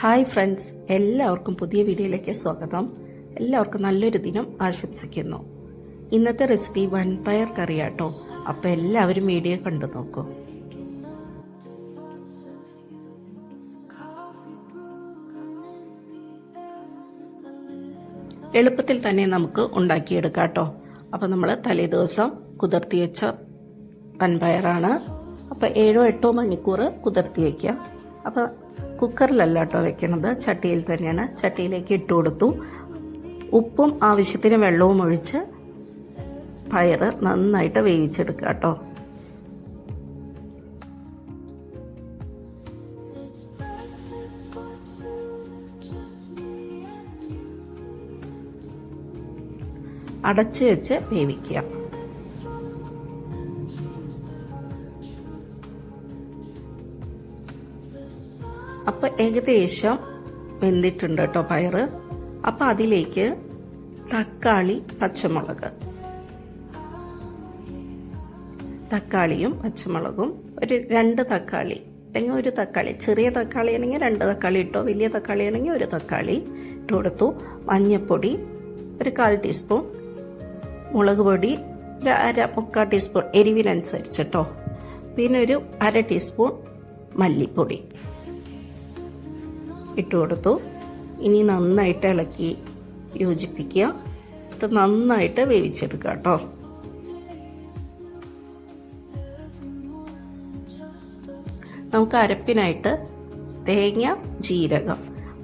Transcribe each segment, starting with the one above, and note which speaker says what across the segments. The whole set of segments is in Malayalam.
Speaker 1: ഹായ് ഫ്രണ്ട്സ് എല്ലാവർക്കും പുതിയ വീഡിയോയിലേക്ക് സ്വാഗതം. എല്ലാവർക്കും നല്ലൊരു ദിനം ആശംസിക്കുന്നു. ഇന്നത്തെ റെസിപ്പി വൻപയർ കറിയാട്ടോ. അപ്പോൾ എല്ലാവരും വീഡിയോ കണ്ടു നോക്കൂ. എളുപ്പത്തിൽ തന്നെ നമുക്ക് ഉണ്ടാക്കിയെടുക്കാം കേട്ടോ അപ്പോൾ നമ്മൾ തലേ ദിവസം കുതിർത്തി വെച്ച വൻപയറാണ്. അപ്പോൾ ഏഴോ എട്ടോ മണിക്കൂർ കുതിർത്തി വയ്ക്കുക അപ്പോൾ കുക്കറിലല്ല കേട്ടോ വെക്കണത്. ചട്ടിയിൽ തന്നെയാണ്. ചട്ടിയിലേക്ക് ഇട്ട് കൊടുത്തു. ഉപ്പും ആവശ്യത്തിന് വെള്ളവും ഒഴിച്ച് പയറ് നന്നായിട്ട് വേവിച്ചെടുക്കുക കേട്ടോ. അടച്ചു വെച്ച് വേവിക്കുക. അപ്പോൾ ഏകദേശം വെന്തിട്ടുണ്ട് കേട്ടോ പയറ്. അപ്പോൾ അതിലേക്ക് തക്കാളി പച്ചമുളക്. തക്കാളിയും പച്ചമുളകും. ഒരു രണ്ട് തക്കാളി. അല്ലെങ്കിൽ ഒരു തക്കാളി. ചെറിയ തക്കാളി ആണെങ്കിൽ രണ്ട് തക്കാളി ഇട്ടോ വലിയ തക്കാളി ആണെങ്കിൽ ഒരു തക്കാളി ഇട്ട് കൊടുത്തു. മഞ്ഞൾപ്പൊടി ഒരു കാൽ ടീസ്പൂൺ. മുളക് പൊടി ഒരു അര മുക്കാൽ ടീസ്പൂൺ. എരിവിനനുസരിച്ചിട്ടോ പിന്നെ ഒരു അര ടീസ്പൂൺ മല്ലിപ്പൊടി. ഇട്ട് കൊടുത്തു. ഇനി നന്നായിട്ട് ഇളക്കി യോജിപ്പിക്കുക. ഇത് നന്നായിട്ട് വേവിച്ചെടുക്കുക കേട്ടോ. നമുക്ക് അരപ്പിനായിട്ട് തേങ്ങ ജീരകം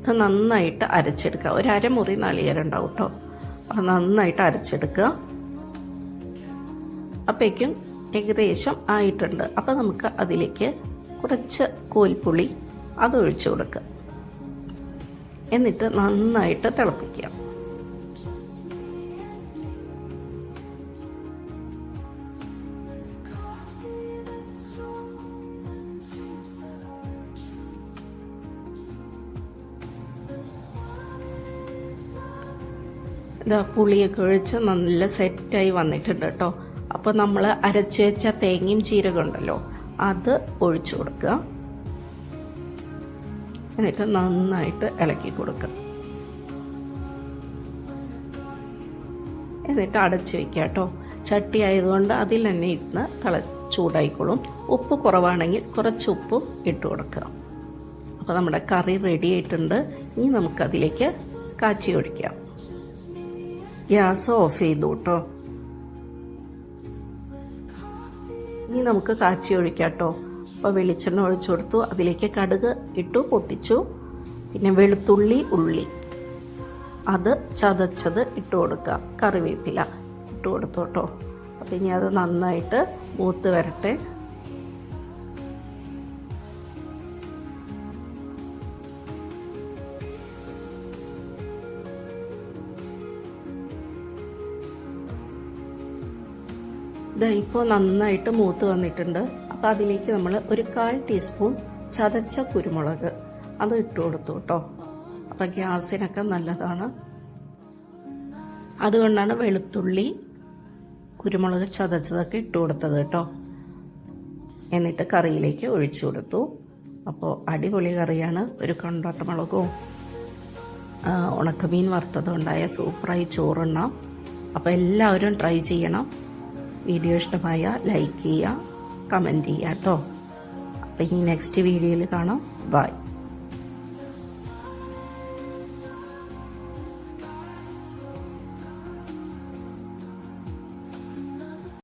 Speaker 1: അത് നന്നായിട്ട് അരച്ചെടുക്കുക. ഒരു അരമുറി നാളികേരം ഉണ്ടാവും കേട്ടോ. അത് നന്നായിട്ട് അരച്ചെടുക്കുക. അപ്പോഴേക്കും ഏകദേശം ആയിട്ടുണ്ട്. അപ്പോൾ നമുക്ക് അതിലേക്ക് കുറച്ച് കോൽപ്പുളി അത് ഒഴിച്ചു കൊടുക്കുക. എന്നിട്ട് നന്നായിട്ട് തിളപ്പിക്കുക. ഇതാ പുളിയൊക്കെ ഒഴിച്ച് നല്ല സെറ്റായി വന്നിട്ടുണ്ട് കേട്ടോ. അപ്പോൾ നമ്മൾ അരച്ചു വെച്ച തേങ്ങയും ജീരകം ഉണ്ടല്ലോ അത് ഒഴിച്ചു കൊടുക്കുക. എന്നിട്ട് നന്നായിട്ട് ഇളക്കി കൊടുക്കുക. എന്നിട്ട് അടച്ചു വയ്ക്കുക കേട്ടോ. ചട്ടി ആയതുകൊണ്ട് അതിൽ തന്നെ ഇരുന്ന് തിള ചൂടായിക്കോളും. ഉപ്പ് കുറവാണെങ്കിൽ കുറച്ച് ഉപ്പും ഇട്ട് കൊടുക്കുക. അപ്പോൾ നമ്മുടെ കറി റെഡി ആയിട്ടുണ്ട്. ഇനി നമുക്കതിലേക്ക് കാച്ചി ഒഴിക്കാം. ഗ്യാസ് ഓഫ് ചെയ്തു കേട്ടോ. ഇനി നമുക്ക് കാച്ചി ഒഴിക്കാം കേട്ടോ. അപ്പോൾ വെളിച്ചെണ്ണ ഒഴിച്ചു കൊടുത്തു. അതിലേക്ക് കടുക് ഇട്ടു പൊട്ടിച്ചു. പിന്നെ വെളുത്തുള്ളി ഉള്ളി. അത് ചതച്ചത് ഇട്ട് കൊടുക്കുക. കറിവേപ്പില ഇട്ട് കൊടുത്തു കേട്ടോ. അപ്പം ഇനി അത് നന്നായിട്ട് മൂത്ത് വരട്ടെ. ഇതാ ഇപ്പോൾ നന്നായിട്ട് മൂത്ത് വന്നിട്ടുണ്ട്. അപ്പോൾ അതിലേക്ക് നമ്മൾ ഒരു കാൽ ടീസ്പൂൺ ചതച്ച കുരുമുളക് അത് ഇട്ട് കൊടുത്തു കേട്ടോ. അപ്പോൾ ഗ്യാസിനൊക്കെ നല്ലതാണ്. അതുകൊണ്ടാണ് വെളുത്തുള്ളി കുരുമുളക് ചതച്ചതൊക്കെ ഇട്ട് കൊടുത്തത് കേട്ടോ. എന്നിട്ട് കറിയിലേക്ക് ഒഴിച്ചു കൊടുത്തു. അപ്പോൾ അടിപൊളി കറിയാണ്. ഒരു കണ്ടോട്ടമുളകും ഉണക്കമീൻ വറുത്തതും ഉണ്ടായ സൂപ്പറായി ചോറുണ്ണാം. അപ്പോൾ എല്ലാവരും ട്രൈ ചെയ്യണം. വീഡിയോ ഇഷ്ടമായ ലൈക്ക് ചെയ്യുക. കമന്റ് ചെയ്യാം കേട്ടോ. അപ്പോൾ ഇനി നെക്സ്റ്റ് വീഡിയോയിൽ കാണാം. ബൈ